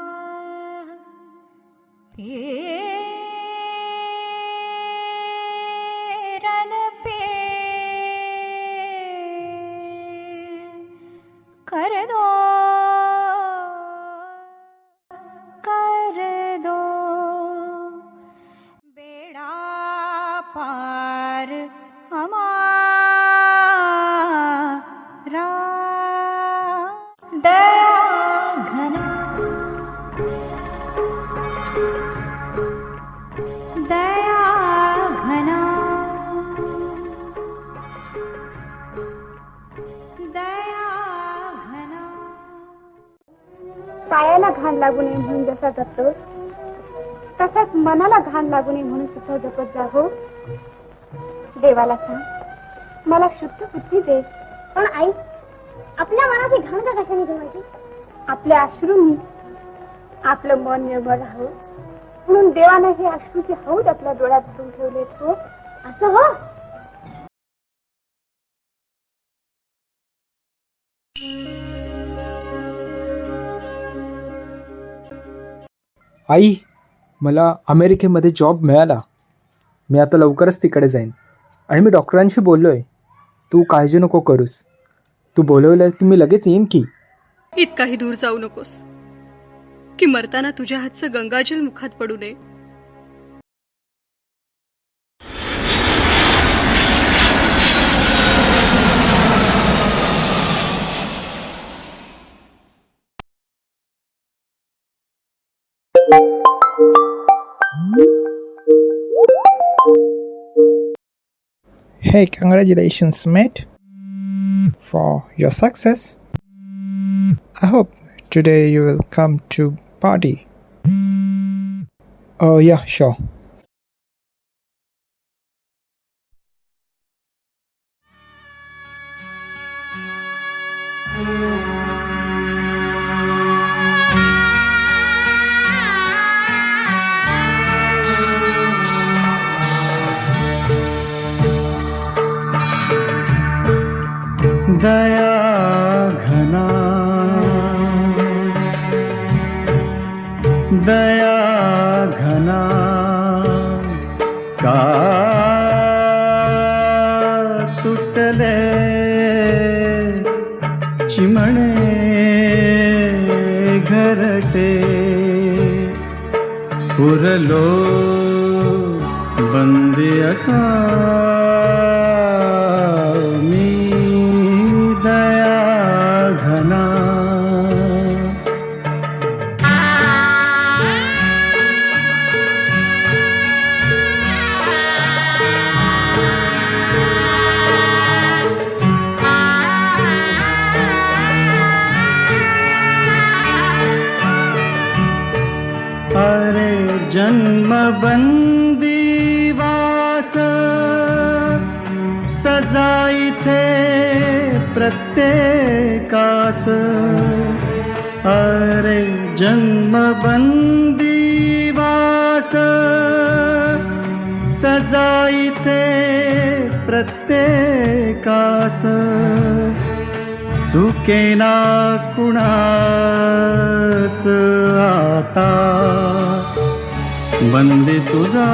റസോലെല്ലാം കരതോ കരതോ ബേടാ പാർ അമാ घाण लागू नये म्हणून जसा जपतो तसाच मनाला घाण लागू नये म्हणून सुद्धा जपत जा हो. देवाला सांग मला शुद्ध बुद्धी दे. पण आई आपल्या मनाची घाण का कशाने ठेवायची? आपल्या अश्रूंनी आपलं मन निर्मळ राहावं. म्हणून देवानं हे अश्रूचे हौद आपल्या डोळ्यात भरून ठेवले हो. असं हो. आई मला अमेरिकेमध्ये जॉब मिळाला. मी आता लवकरच तिकडे जाईन. आणि मी डॉक्टरांशी बोललो आहे तू काळजी नको करूस. तू बोलवलं की मी लगेच येईन की? इतकाही दूर जाऊ नकोस. की मरताना तुझ्या हातचं गंगाजल मुखात पडू नये. Hey, congratulations, mate, for your success. I hope today you will come to party. Oh, yeah, sure. दया घना। दया घना। का तुटले चिमणे घरटे। उरलो बंदी असा जन्मबंदीवास जन्म बंदीवास सजाइथे प्रत्येकास. अरे जन्म बंदीवास सजाइथे प्रत्येकास. चुकेना कुणास आता? बंदे तुझा